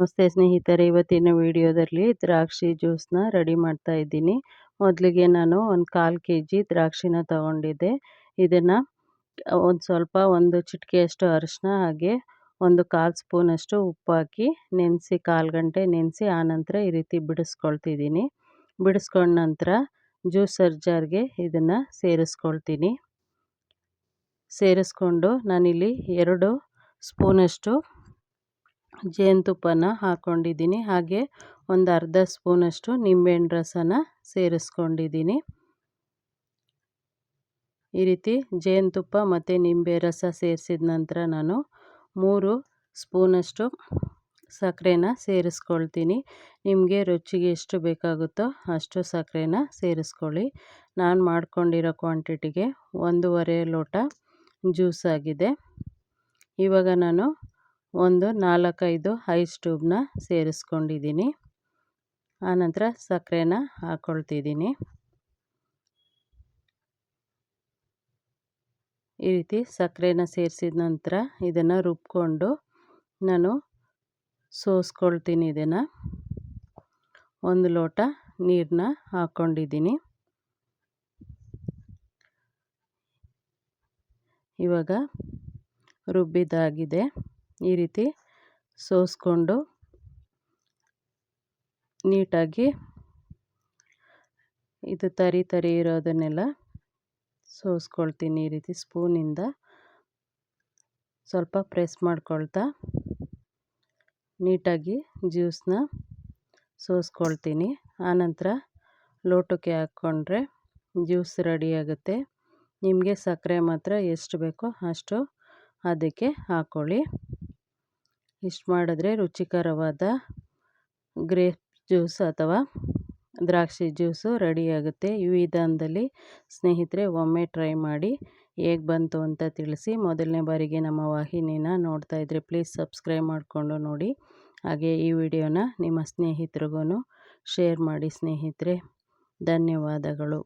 ನಮಸ್ತೆ ಸ್ನೇಹಿತರೆ, ಇವತ್ತಿನ ವಿಡಿಯೋದಲ್ಲಿ ದ್ರಾಕ್ಷಿ ಜ್ಯೂಸನ್ನ ರೆಡಿ ಮಾಡ್ತಾ ಇದ್ದೀನಿ. ಮೊದಲಿಗೆ ನಾನು ಒಂದು ಕಾಲು ಕೆ ಜಿ ದ್ರಾಕ್ಷಿನ ತಗೊಂಡಿದ್ದೆ. ಇದನ್ನು ಒಂದು ಸ್ವಲ್ಪ ಒಂದು ಚಿಟಿಕೆಯಷ್ಟು ಅರಿಶಿನ ಹಾಗೆ ಒಂದು ಕಾಲು ಸ್ಪೂನಷ್ಟು ಉಪ್ಪು ಹಾಕಿ ನೆನೆಸಿ, ಕಾಲು ಗಂಟೆ ನೆನೆಸಿ ಆನಂತರ ಈ ರೀತಿ ಬಿಡಿಸ್ಕೊಳ್ತಿದ್ದೀನಿ. ಬಿಡಿಸ್ಕೊಂಡ ನಂತರ ಜ್ಯೂಸರ್ ಜಾರ್ಗೆ ಇದನ್ನು ಸೇರಿಸ್ಕೊಳ್ತೀನಿ. ಸೇರಿಸ್ಕೊಂಡು ನಾನಿಲ್ಲಿ ಎರಡು ಸ್ಪೂನಷ್ಟು ಜೇನುತುಪ್ಪನ ಹಾಕ್ಕೊಂಡಿದ್ದೀನಿ ಹಾಗೆ ಒಂದು ಅರ್ಧ ಸ್ಪೂನಷ್ಟು ನಿಂಬೆಹಣ್ಣು ರಸನ ಸೇರಿಸ್ಕೊಂಡಿದ್ದೀನಿ. ಈ ರೀತಿ ಜೇನುತುಪ್ಪ ಮತ್ತು ನಿಂಬೆ ರಸ ಸೇರಿಸಿದ ನಂತರ ನಾನು ಮೂರು ಸ್ಪೂನಷ್ಟು ಸಕ್ಕರೆನ ಸೇರಿಸ್ಕೊಳ್ತೀನಿ. ನಿಮಗೆ ರುಚಿಗೆ ಎಷ್ಟು ಬೇಕಾಗುತ್ತೋ ಅಷ್ಟು ಸಕ್ಕರೆನ ಸೇರಿಸ್ಕೊಳ್ಳಿ. ನಾನು ಮಾಡ್ಕೊಂಡಿರೋ ಕ್ವಾಂಟಿಟಿಗೆ ಒಂದೂವರೆ ಲೋಟ ಜ್ಯೂಸ್ ಆಗಿದೆ. ಇವಾಗ ನಾನು ಒಂದು ನಾಲ್ಕೈದು ಐಸ್ ಟ್ಯೂಬ್ನ ಸೇರಿಸ್ಕೊಂಡಿದ್ದೀನಿ. ಆನಂತರ ಸಕ್ಕರೆನ ಹಾಕ್ಕೊಳ್ತಿದ್ದೀನಿ ಈ ರೀತಿ ಸಕ್ಕರೆನ ಸೇರಿಸಿದ ನಂತರ ಇದನ್ನು ರುಬ್ಕೊಂಡು ನಾನು ಸೋಸ್ಕೊಳ್ತೀನಿ ಇದನ್ನು. ಒಂದು ಲೋಟ ನೀರನ್ನ ಹಾಕ್ಕೊಂಡಿದ್ದೀನಿ ಇವಾಗ ರುಬ್ಬಿದಾಗಿದೆ ಈ ರೀತಿ ಸೋಸ್ಕೊಂಡು ನೀಟಾಗಿ ಇದು ತರಿ ತರಿ ಇರೋದನ್ನೆಲ್ಲ ಸೋಸ್ಕೊಳ್ತೀನಿ ಈ ರೀತಿ ಸ್ಪೂನಿಂದ. ಸ್ವಲ್ಪ ಪ್ರೆಸ್ ಮಾಡ್ಕೊಳ್ತಾ ನೀಟಾಗಿ ಜ್ಯೂಸನ್ನ ಸೋಸ್ಕೊಳ್ತೀನಿ. ಆನಂತರ ಲೋಟಕ್ಕೆ ಹಾಕ್ಕೊಂಡ್ರೆ ಜ್ಯೂಸ್ ರೆಡಿಯಾಗುತ್ತೆ ನಿಮಗೆ ಸಕ್ಕರೆ ಮಾತ್ರ ಎಷ್ಟು ಬೇಕೋ ಅಷ್ಟು ಅದಕ್ಕೆ ಹಾಕ್ಕೊಳ್ಳಿ ಇಷ್ಟು ಮಾಡಿದ್ರೆ ರುಚಿಕರವಾದ ಗ್ರೇಪ್ ಜ್ಯೂಸ್ ಅಥವಾ ದ್ರಾಕ್ಷಿ ಜ್ಯೂಸು ರೆಡಿಯಾಗುತ್ತೆ ಈ ವಿಧಾನದಲ್ಲಿ ಸ್ನೇಹಿತರೆ, ಒಮ್ಮೆ ಟ್ರೈ ಮಾಡಿ ಹೇಗೆ ಬಂತು ಅಂತ ತಿಳಿಸಿ. ಮೊದಲನೇ ಬಾರಿಗೆ ನಮ್ಮ ವಾಹಿನಿನ ನೋಡ್ತಾ ಇದ್ದರೆ ಪ್ಲೀಸ್ ಸಬ್ಸ್ಕ್ರೈಬ್ ಮಾಡಿಕೊಂಡು ನೋಡಿ. ಹಾಗೆ ಈ ವಿಡಿಯೋನ ನಿಮ್ಮ ಸ್ನೇಹಿತರಿಗೂ ಶೇರ್ ಮಾಡಿ ಸ್ನೇಹಿತರೆ. ಧನ್ಯವಾದಗಳು.